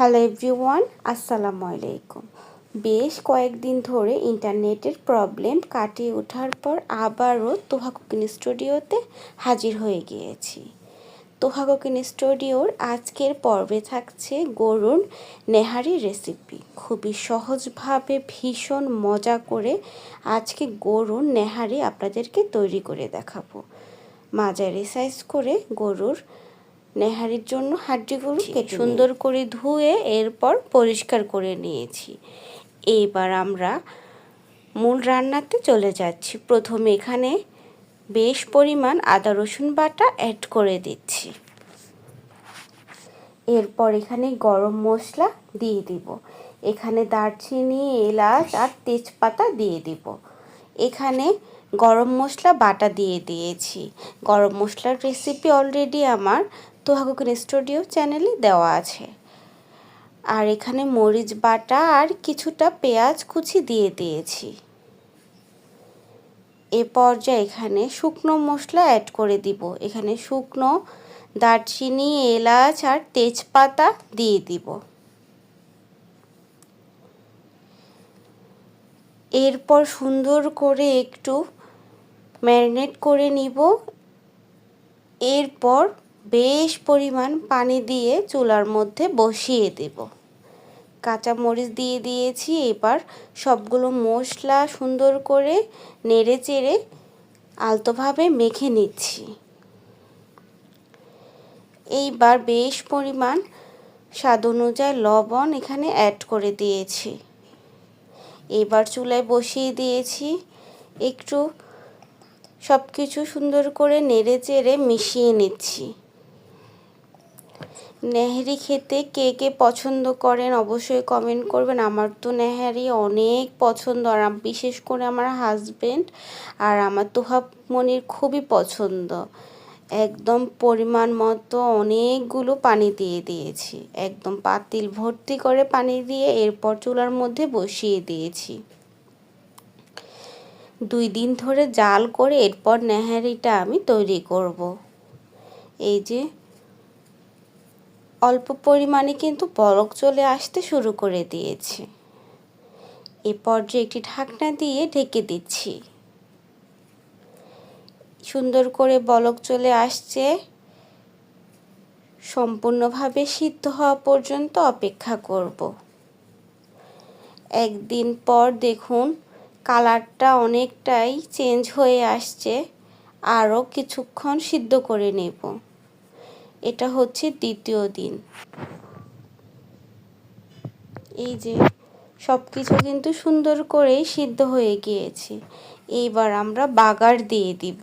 Hello everyone, আসসালামু আলাইকুম। বেশ কয়েকদিন ধরে ইন্টারনেটের প্রবলেম কাটিয়ে ওঠার পর আবারও তোহা কুকিং স্টুডিওতে হাজির হয়ে গিয়েছি। তোহা কুকিং স্টুডিওর আজকের পর্বে থাকছে গরুর নেহারি রেসিপি। খুবই সহজভাবে ভীষণ মজা করে আজকে গরুর নেহারি আপনাদেরকে তৈরি করে দেখাবো। মাঝারি সাইজ করে গরুর নেহারির জন্য হাড্ডিগুলো সুন্দর করে ধুয়ে এরপর পরিষ্কার করে নিয়েছি। এইবার আমরা মূল রান্নাতে চলে যাচ্ছি। প্রথমে এখানে বেশ পরিমাণ আদা রসুন বাটা অ্যাড করে দিচ্ছি। এরপর এখানে গরম মশলা দিয়ে দিব। এখানে দারচিনি এলাচ আর তেজপাতা দিয়ে দিব। এখানে গরম মশলা বাটা দিয়ে দিয়েছি। গরম মশলার রেসিপি অলরেডি আমার। তোহা স্টুডিও চ্যানেলে দেওয়া আছে। আর এখানে মরিচ বাটা আর কিছুটা পেঁয়াজ কুচি দিয়ে দিয়েছি। এ পর্যায়ে এখানে শুকনো মশলা অ্যাড করে দিব। এখানে শুকনো দারচিনি, এলাচ আর তেজপাতা দিয়ে দিব। এরপর সুন্দর করে একটু ম্যারিনেট করে নিব। এরপর বেশ পরিমাণ পানি দিয়ে চুলার মধ্যে বসিয়ে দেব। কাঁচা মরিচ দিয়ে দিয়েছি, এবার সবগুলো মশলা সুন্দর করে নেড়ে চেড়ে আলতোভাবে মেখে নিচ্ছি। এইবার বেশ পরিমাণ স্বাদ অনুযায়ী লবণ এখানে অ্যাড করে দিয়েছি। এবার চুলায় বসিয়ে দিয়েছি, একটু সব কিছু সুন্দর করে নেড়ে চেড়ে মিশিয়ে নিচ্ছি। নেহারি খেতে কে কে পছন্দ করেন অবশ্যই কমেন্ট করবেন। আমার তো নেহারি অনেক পছন্দ আর বিশেষ করে আমার হাজবেন্ড আর আমার তোহামনির খুবই পছন্দ। একদম পরিমাণ মতো অনেকগুলো পানি দিয়ে দিয়েছি। একদম পাতিল ভর্তি করে পানি দিয়ে এরপর চুলার মধ্যে বসিয়ে দিয়েছি। দুই দিন ধরে জাল করে এরপর নেহারিটা আমি তৈরি করব। এই যে অল্প পরিমাণে কিন্তু বলক চলে আসতে শুরু করে দিয়েছে। এ পর্যায়ে একটি ঢাকনা দিয়ে ঢেকে দিচ্ছি। সুন্দর করে বলক চলে আসছে। সম্পূর্ণভাবে সিদ্ধ হওয়া পর্যন্ত অপেক্ষা করব। একদিন পর দেখুন, কালারটা অনেকটাই চেঞ্জ হয়ে আসছে। আরও কিছুক্ষণ সিদ্ধ করে নেব। এটা হচ্ছে দ্বিতীয় দিন। এই যে সব কিছু কিন্তু সুন্দর করেই সিদ্ধ হয়ে গিয়েছে। এইবার আমরা বাগার দিয়ে দিব।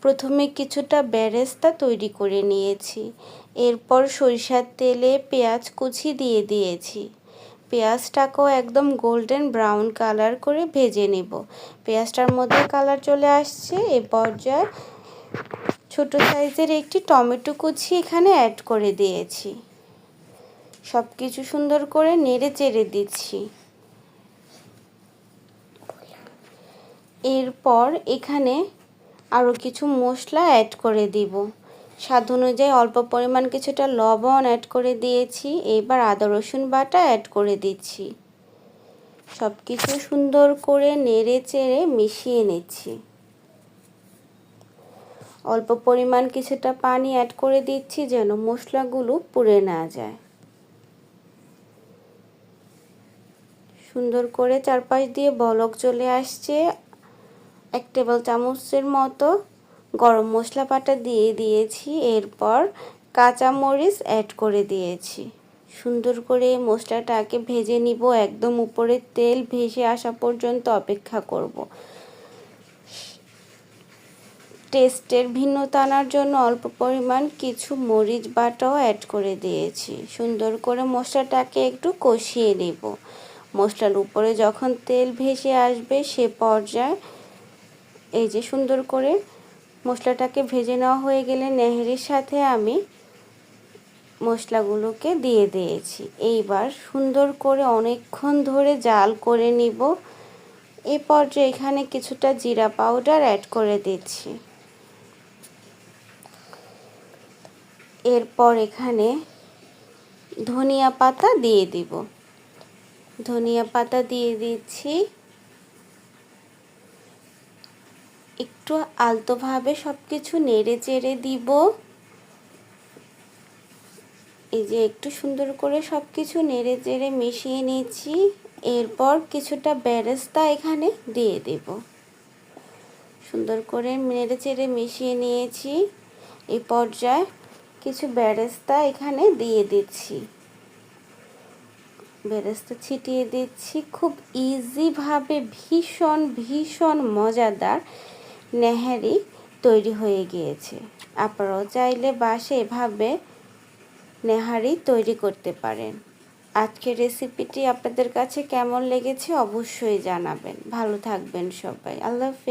প্রথমে কিছুটা বেরেস্তা তৈরি করে নিয়েছি। এরপর সরিষার তেলে পেঁয়াজ কুচি দিয়ে দিয়েছি। পেঁয়াজটাকেও একদম গোল্ডেন ব্রাউন কালার করে ভেজে নেব। পেঁয়াজটার মধ্যে কালার চলে আসছে, এ পর্যায়ে ছোট সাইজের একটি টমেটো কুচি এখানে অ্যাড করে দিয়েছি। সব কিছু সুন্দর করে নেড়ে চেড়ে দিচ্ছি। এরপর এখানে আরও কিছু মশলা অ্যাড করে দিব। স্বাদ অনুযায়ী অল্প পরিমাণ কিছুটা লবণ অ্যাড করে দিয়েছি। এবার আদা, রসুন বাটা অ্যাড করে দিচ্ছি। সব কিছু সুন্দর করে নেড়ে চেড়ে মিশিয়ে নিচ্ছি। অল্প পরিমাণ কিছুটা পানি অ্যাড করে দিচ্ছি যেন মশলাগুলো পুড়ে না যায়। সুন্দর করে চারপাশ দিয়ে বলক চলে আসছে। এক টেবিল চামচের মতো গরম মশলা পাটা দিয়ে দিয়েছি। এরপর কাঁচা মরিচ অ্যাড করে দিয়েছি। সুন্দর করে মশলাটাকে ভেজে নিব। একদম উপরে তেল ভেসে আসা পর্যন্ত অপেক্ষা করব। টেস্টের ভিন্নতা আনার জন্য অল্প পরিমাণ কিছু মরিচ বাটাও অ্যাড করে দিয়েছি। সুন্দর করে মশলাটাকে একটু কষিয়ে নেব। মশলার উপরে যখন তেল ভেসে আসবে সে পর্যায়ে এই যে সুন্দর করে মশলাটাকে ভেজে নেওয়া হয়ে গেলে নেহেরির সাথে আমি মশলাগুলোকে দিয়ে দিয়েছি। এইবার সুন্দর করে অনেকক্ষণ ধরে জাল করে নিব। এ পর্যায়ে এখানে কিছুটা জিরা পাউডার অ্যাড করে দিচ্ছি। এরপর এখানে ধনিয়া পাতা দিয়ে দিব। ধনিয়া পাতা দিয়ে দিচ্ছি। একটু আলতোভাবে সব কিছু নেড়ে চেড়ে দিব। এই যে একটু সুন্দর করে সব কিছু নেড়ে চেড়ে মিশিয়ে নিচ্ছি। এরপর কিছুটা বেরেস্তা এখানে দিয়ে দেব। সুন্দর করে নেড়ে চেড়ে মিশিয়ে নিয়েছি। এই পর্যায়ে কিছু বেরেস্তা এখানে দিয়ে দিচ্ছি। বেরেস্তা ছিটিয়ে দিচ্ছি। খুব ইজিভাবে ভীষণ ভীষণ মজাদার নেহারি তৈরি হয়ে গিয়েছে। আপনারাও চাইলে বাসে এভাবে নেহারি তৈরি করতে পারেন। আজকের রেসিপিটি আপনাদের কাছে কেমন লেগেছে অবশ্যই জানাবেন। ভালো থাকবেন সবাই। আল্লাহ